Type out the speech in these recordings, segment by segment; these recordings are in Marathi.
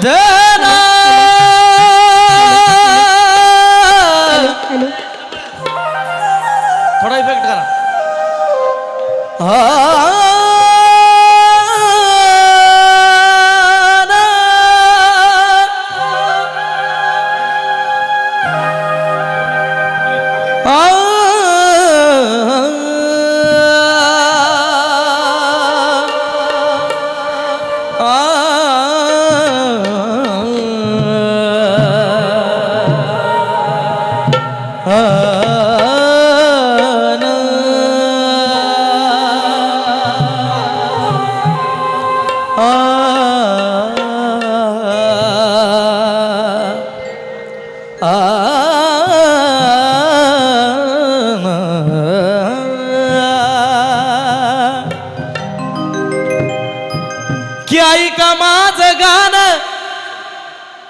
the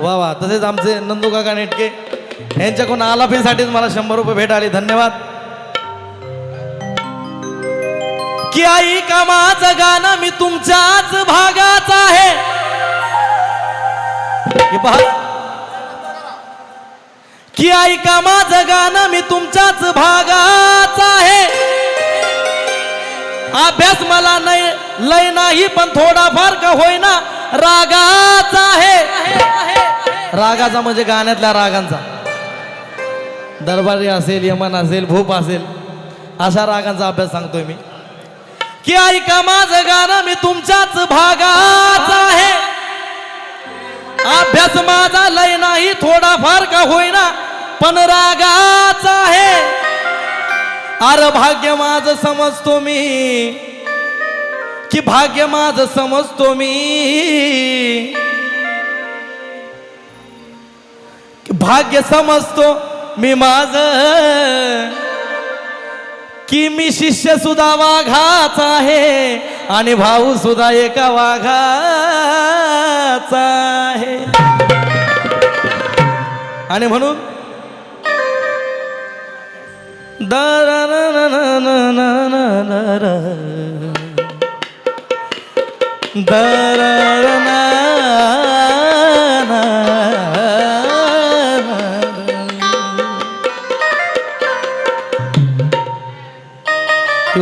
वा वा तसेच आमचे नंदू काका नेटके. यांच्याकडून आलापीसाठीच मला शंभर रुपये भेट आली. धन्यवाद. की का माझं गाणं मी तुमच्याच भागाचा आहे? कि पहा. की ऐका माझं गाणं मी तुमच्याच भागाचा आहे? अभ्यास मला नाही लय नाही पण थोडाफार का होईना रागाचा आहे. रागाचा म्हणजे गाण्यातल्या रागांचा. दरबारी असेल यमन असेल भूप असेल अशा रागांचा अभ्यास सांगतोय मी. की ऐका माझं गाणं मी तुमच्याच भागाचा आहे. अभ्यास माझा लय नाही थोडाफार का होईना पण रागाचा आहे. अरे भाग्य माझ समजतो मी. की भाग्य माझ समजतो मी. भाग्य समजतो मी माझ की मी शिष्य सुद्धा वाघाचा आहे आणि भाऊ सुद्धा एका वाघाचा आहे. आणि म्हणून दर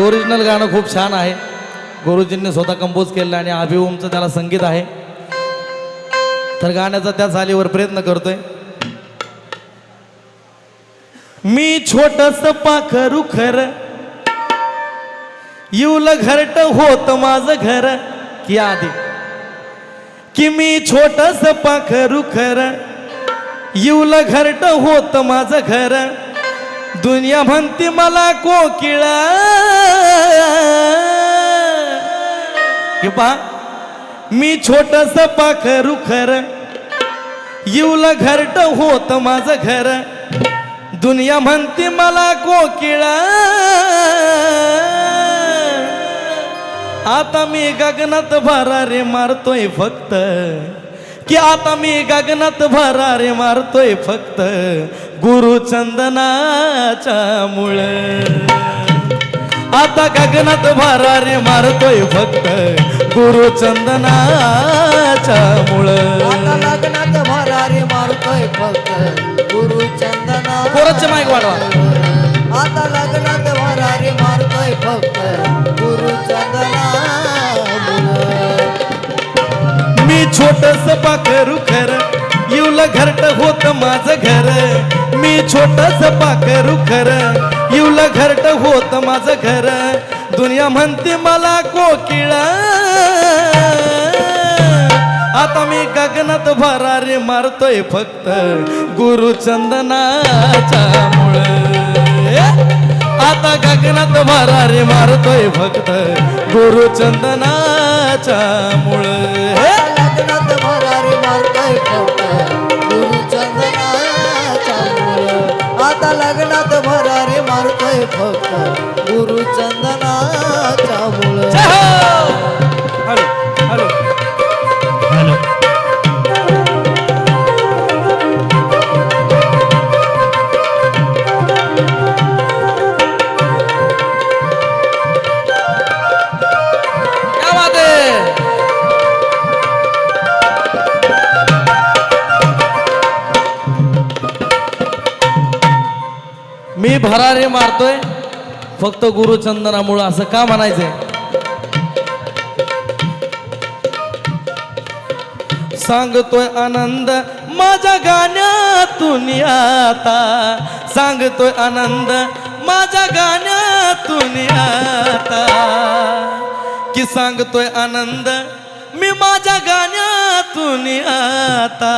ओरिजिनल गाणं खूप छान आहे. गुरुजींनी स्वतः कंपोज केलं आणि अभिओमचं त्याला संगीत आहे. तर गाण्याचा त्या चालीवर प्रयत्न करतोय. मी छोटस पाखरू खर येऊल घरट होत माझ घर. की आधी? की मी छोटस पाखरू खर येऊल घरट होत माझ घर. दुनिया म्हणती मला कोकिळा. हे पहा मी छोटस पाखरू खर येऊला घरट होत माझ घर. दुनिया म्हणते मला कोकिळा. आता मी गगनात भरारे मारतोय फक्त. की आता मी गगनात भरारे मारतोय फक्त गुरुचंदनाच्या मुळ. आता गगनात भरारे मारतोय फक्त गुरुचंदनाच्या मुळ. आता लग्नात भरारी मारतोय फक्त गुरु चंदना कोरच माईक वाढवा. आता लग्नात भरारी मारतोय फक्त गुरु माझं पाखरू खर येऊल घरट होत माझं घर. दुनिया म्हणते मला कोकिळा. आता मी गगनात भरारी मारतोय फक्त गुरुचंदनाच्या मुळ. आता गगनात भरारी मारतोय फक्त गुरुचंदनाच्या मुळ. चंदनाच्या मुळ. हो! मी भरारी मारतोय. फक्त गुरुचंदनामुळं असं का म्हणायचंय? सांगतोय आनंद माझ्या गाण्यातून आता. सांगतोय आनंद माझ्या गाण्यातून आता. की सांगतोय आनंद मी माझ्या गाण्यातून आता.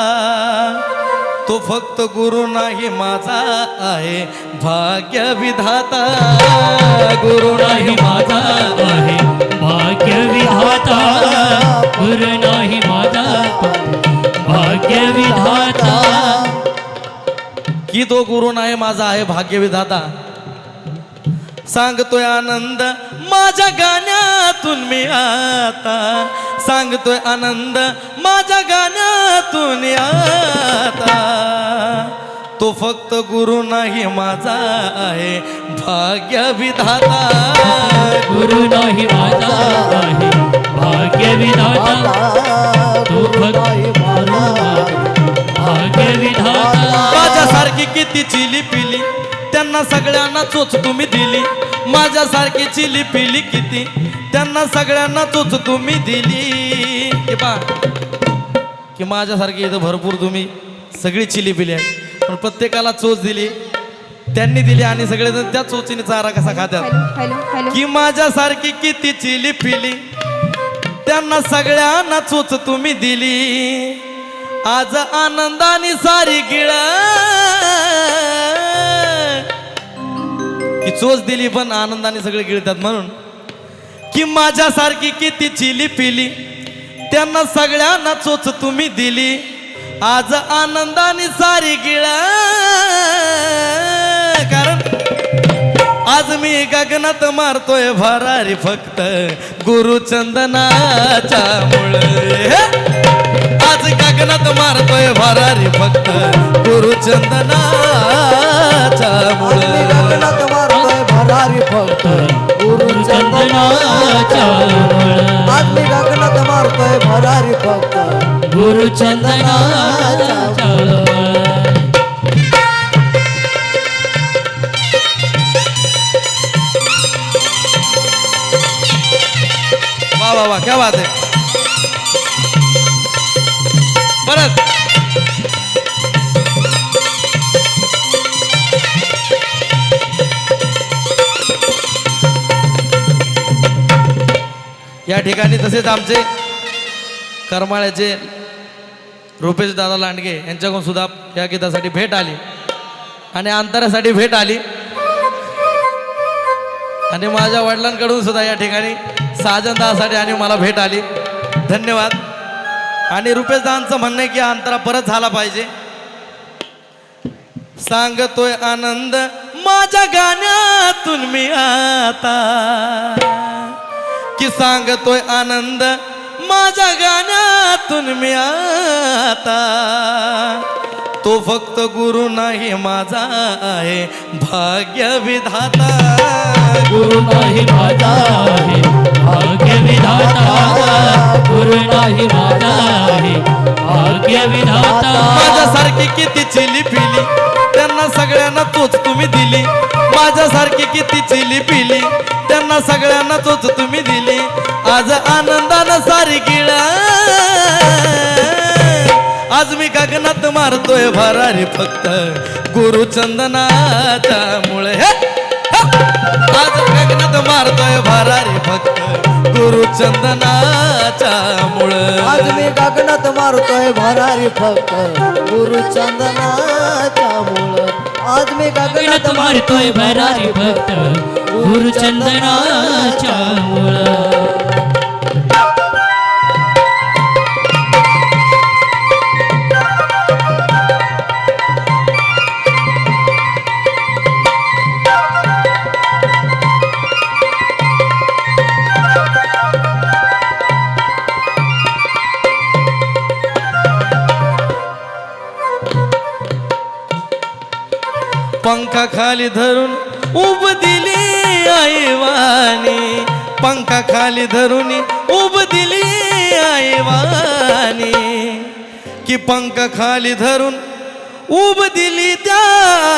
तो फक्त गुरु नाही माझा आहे भाग्य विधाता गुरु नाही माझा आहे भाग्य विधाता गुरु नाही माझा भाग्य विधाता की तो गुरु नाही माझा आहे भाग्य विधाता सांगतोय आनंद माझ्या गाण्यातून मी आता. सांगतोय आनंद माझ्या गाण्यातून आता तो फक्त गुरु नाही माझा आहे भाग्य विधाता गुरु नाही माझा आहे भाग्य विधाता तू फक्त भाग्य विधाता माझ्यासारखी किती चिली पिली त्यांना सगळ्यांना चोच तुम्ही दिली. माझ्यासारखी चिली पिली किती? त्यांना सगळ्यांना चोच तुम्ही दिली. की पा की माझ्यासारखी इथं भरपूर तुम्ही सगळी चिली पिली आहे पण प्रत्येकाला चोच दिली. त्यांनी दिली आणि सगळेजण त्या चोचीने चारा कसा खात्यात? की माझ्यासारखी किती चिली पिली? त्यांना सगळ्यांना चोच तुम्ही दिली. आज आनंदाने सारी गिळ की चोच दिली पण आनंदाने सगळे गिळतात म्हणून. की माझ्यासारखी किती चिली पिली त्यांना सगळ्यांना चोच तुम्ही दिली. आज आनंदाने सारी गिळ. कारण आज मी गगनात मारतोय भरारी फक्त गुरुचंदनाच्या मुळे. आज गगनात मारतोय भरारी फक्त गुरुचंदनाच्या आज मुळे गगनात मारतोय भरारी फक्त गुरु चंदनाच्या मुळं. आज मी गगनात मारतोय भरारी फक्त गुरु चंदनाच्या मुळं. वा वा वा क्या बात आहे परत या ठिकाणी तसेच आमचे करमाळ्याचे रुपेश दादा लांडगे यांच्याकडून सुद्धा या गीतासाठी भेट आली. आणि अंतरासाठी भेट आली. आणि माझ्या वडिलांकडून सुद्धा या ठिकाणी साजनदासाठी आणि मला भेट आली. धन्यवाद. आणि रुपेशदांचं म्हणणं आहे की अंतरा परत झाला पाहिजे. सांगतोय आनंद माझ्या गाण्यातून मी आता. की सांगतोय आनंद माझ्या गाण्यातून मी आता. तो फक्त गुरु नाही माझा आहे भाग्य विधाता गुरु नाही माझा आहे भाग्य विधाता गुरु नाही माझा आहे. भाग्य विधाता. माझ्यासारखी किती चिली पिली. त्यांना सगळ्यांना तोच तुम्ही दिली. माझ्यासारखी किती चिली पिली. त्यांना सगळ्यांना तोच तुम्ही दिली. आज आनंदानं सारी गिळ. आज मी गगनात मारतोय भरारी फक्त. गुरुचंदनाच्या मुळे. हे. आज गगनात मारतोय भरारी फक्त गुरुचंदनाच्या मुळे. आज मी गगनात मारतोय भरारी फक्त गुरु चंदनाच्या मुळ. आज मी गगनात गगनात मारतोय भरारी भक्त गुरु चंदनाच्या मुळं. पंखा खाली धरून उब दिली आईवानी. पंखा खाली धरून उब दिली आईवानी. की पंखा खाली धरून उब दिली त्या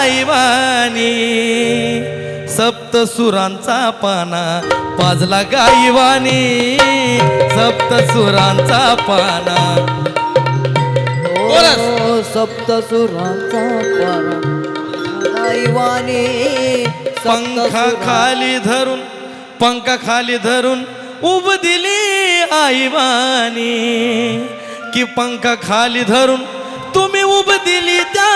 आईवानी. सप्त सुरांचा पाना पाजला गाईवानी. सप्त सुरांचा पाना हो, बोला. पाना. सप्त सुरांचा दैवाने पंखा खाली धरून पंखा खाली धरून उब दिली आईवानी. कि पंखा खाली धरून तुम्ही उब दिली त्या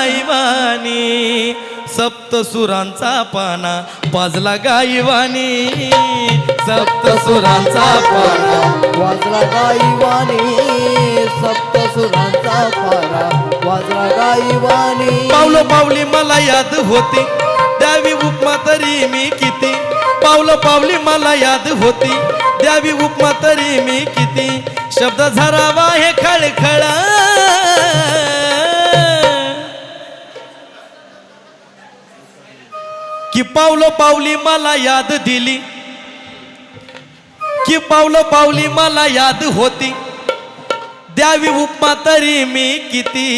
आईवानी. सप्त सुरांचा पाना पाजला गाईवानी. सप्त सुरांचा पाना वाजला गाईवाणी सप्त सुरांचा पारा. वाजला गाईवाणी. पावलं पावली मला याद होती. द्यावी उपमा तरी मी किती? पावलं पावली मला याद होती. द्यावी उपमा तरी मी किती? शब्द झरावा हे खळखळा. की पावलं पावली मला याद दिली. की पावलं पावली मला याद होती. द्यावी उपमा तरी मी किती.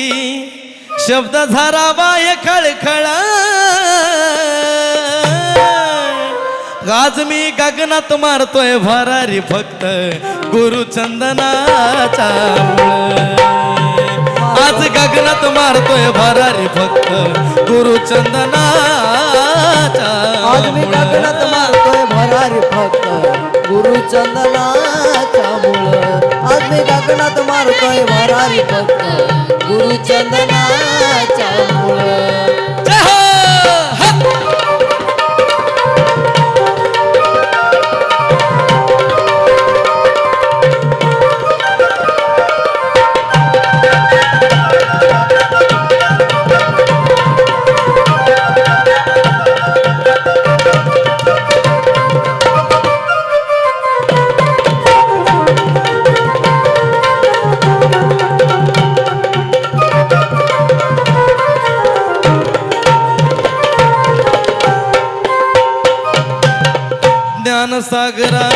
शब्द झरावा हे खळखळा आज मी गगनात मारतोय भरारी फक्त गुरुचंदनाचा आज गगनात मारतोय भरारी फक्त गुरुचंदनाचा आज मी गगनात मारतोय भरारी फक्त. गुरुचंदनाच्या मुळ. आज मी गगनात मारतोय भरारी फक्त. गुरुचंदना ज्ञान सागरा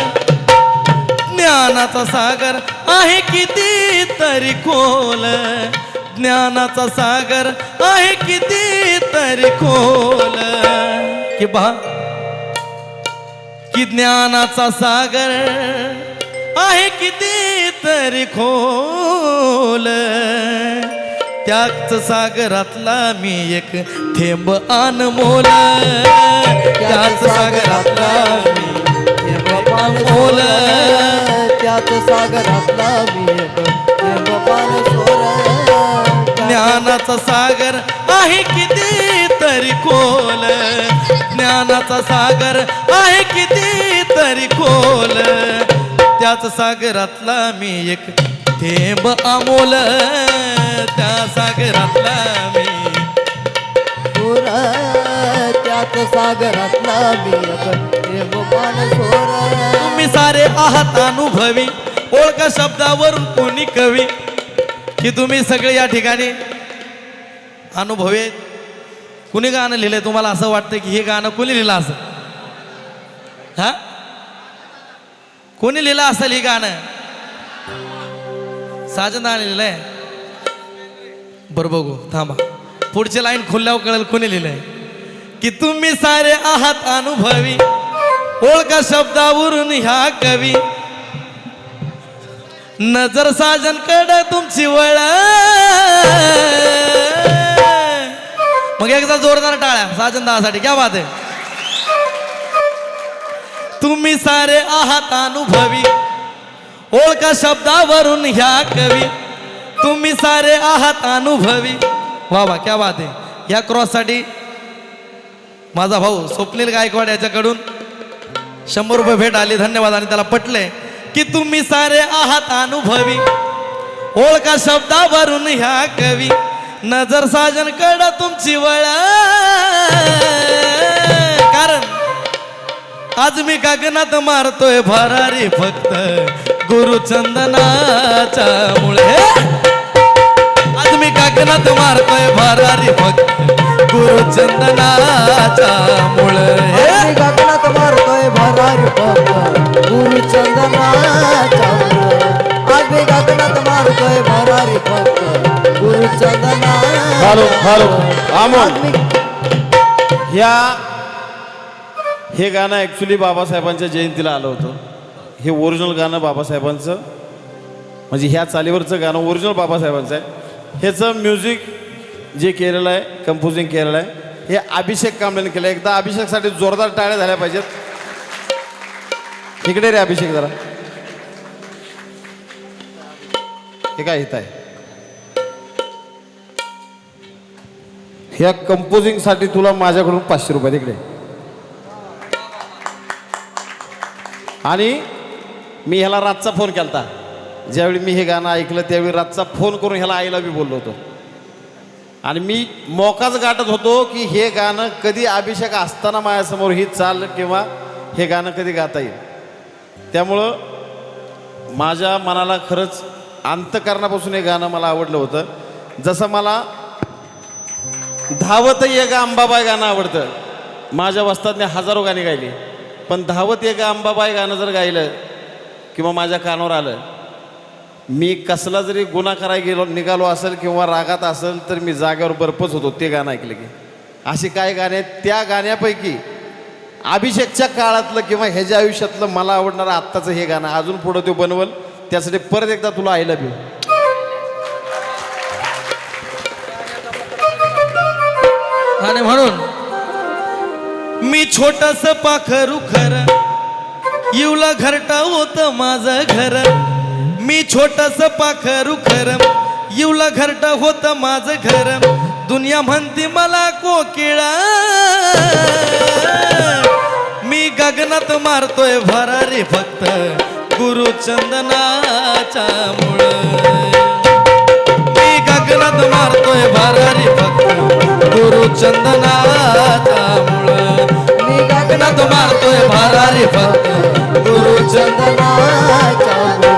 ज्ञानाचा सागर आहे किती तरी खोल. ज्ञानाचा सागर आहे किती तरी खोल. कि पहा कि ज्ञानाचा सागर आहे किती तरी खोल. त्याच सागरातला मी एक थेंब अनमोल. त्याच सागरातला मी सागरातला मी सोर. ज्ञानाचा सागर आहे किती तरी खोल. ज्ञानाचा सागर आहे किती तरी खोल. त्याच सागरातला मी एक थेंब अमोल. त्या सागरातला मी सोर त्यात सागरातला मी एक थेंब पान सोर. तुम्ही सारे आहात अनुभवी. ओळखा शब्दावरून कोणी कवी की तुम्ही सगळे या ठिकाणी अनुभवे कुणी गाणं लिहिलंय तुम्हाला असं वाटतं की हे गाणं कुणी लिहिलं असं? हा? कोणी लिहिलं असेल हे गाणं? साजन लिहिलंय. बरं बघू थांबा. पुढची लाईन खुल्यावर कळेल कोणी लिहिलंय. की तुम्ही सारे आहात अनुभवी ओळखा शब्दावरून ह्या कवी. नजर साजन कड तुमची वळ. मग एकदा जोरदार टाळ्या साजन दासाठी क्या बात आहे. तुम्ही सारे आहात अनुभवी. ओळखा शब्दावरून ह्या कवी. तुम्ही सारे आहात अनुभवी. वा वा क्या बात आहे. या क्रॉससाठी माझा भाऊ स्वप्नील गायकवाड याच्याकडून शंभर रुपये भेट आली. धन्यवाद. आणि त्याला पटले की तुम्ही सारे आहात अनुभवी. ओळखा शब्दावरून ह्या कवी. नजर साजन कड तुमची वळ. कारण आज मी गगनात मारतोय भरारी फक्त. गुरुचंदनाच्या मुळे. आज मी गगनात मारतोय भरारी फक्त. गुरुचंदनाच्या मुळे. मी गगनात मारतोय फक्त गुरुचंदनाच्या हॅलो हॅलो ह्या हे गाणं ॲक्च्युली बाबासाहेबांच्या जयंतीला आलं होतं. हे ओरिजिनल गाणं बाबासाहेबांचं. म्हणजे ह्या चालीवरचं गाणं ओरिजिनल बाबासाहेबांचं आहे. ह्याचं म्युझिक जे केलेलं आहे कंपोजिंग केलेलं आहे हे अभिषेक कांबळेने केलं एकदा अभिषेकसाठी जोरदार टाळ्या झाल्या पाहिजेत. इकडे रे अभिषेक जरा. हे काय येत आहे? ह्या कंपोजिंगसाठी तुला माझ्याकडून पाचशे रुपये तिकडे. आणि मी ह्याला रातचा फोन केलता. ज्यावेळी मी हे गाणं ऐकलं त्यावेळी रातचा फोन करून ह्याला आईला बी बोललो होतो. आणि मी मोकाच गाठत होतो की हे गाणं कधी अभिषेक असताना माझ्यासमोर ही चाल किंवा हे गाणं कधी गाता येईल. त्यामुळं माझ्या मनाला खरंच अंतकरणापासून हे गाणं मला आवडलं होतं. जसं मला धावत ये गा अंबाबाई गाणं आवडतं. माझ्या वस्तादने हजारो गाणी गायली. पण धावत ये गा अंबाबाई गाणं जर गायलं किंवा माझ्या कानावर आलं मी कसला जरी गुन्हा करायला गेलो निघालो असेल किंवा रागात असेल तर मी जागेवर बर्फच होतो. ते गाणं ऐकलं की. अशी काय गाणे आहेत? त्या गाण्यापैकी अभिषेकच्या काळातलं किंवा ह्याच्या आयुष्यातलं मला आवडणारं आत्ताचं हे गाणं अजून पुढं तो बनवल त्यासाठी परत एकदा तुला आय लव्ह यू आणि म्हणून मी छोटस पाखरू खर येऊला घरटा होत माझं घर. मी छोटस पाखरू खर येऊला घरट होत माझं घर. दुनिया म्हणते मला कोकिळा गगनात मारतोय भरारी फक्त गुरुचंदनाच्या मुळ. मी गगनात मारतोय भरारी फक्त गुरुचंदनाच्या मुळ. मी गगनात मारतोय भरारी फक्त गुरु चंदनाचा मुळ.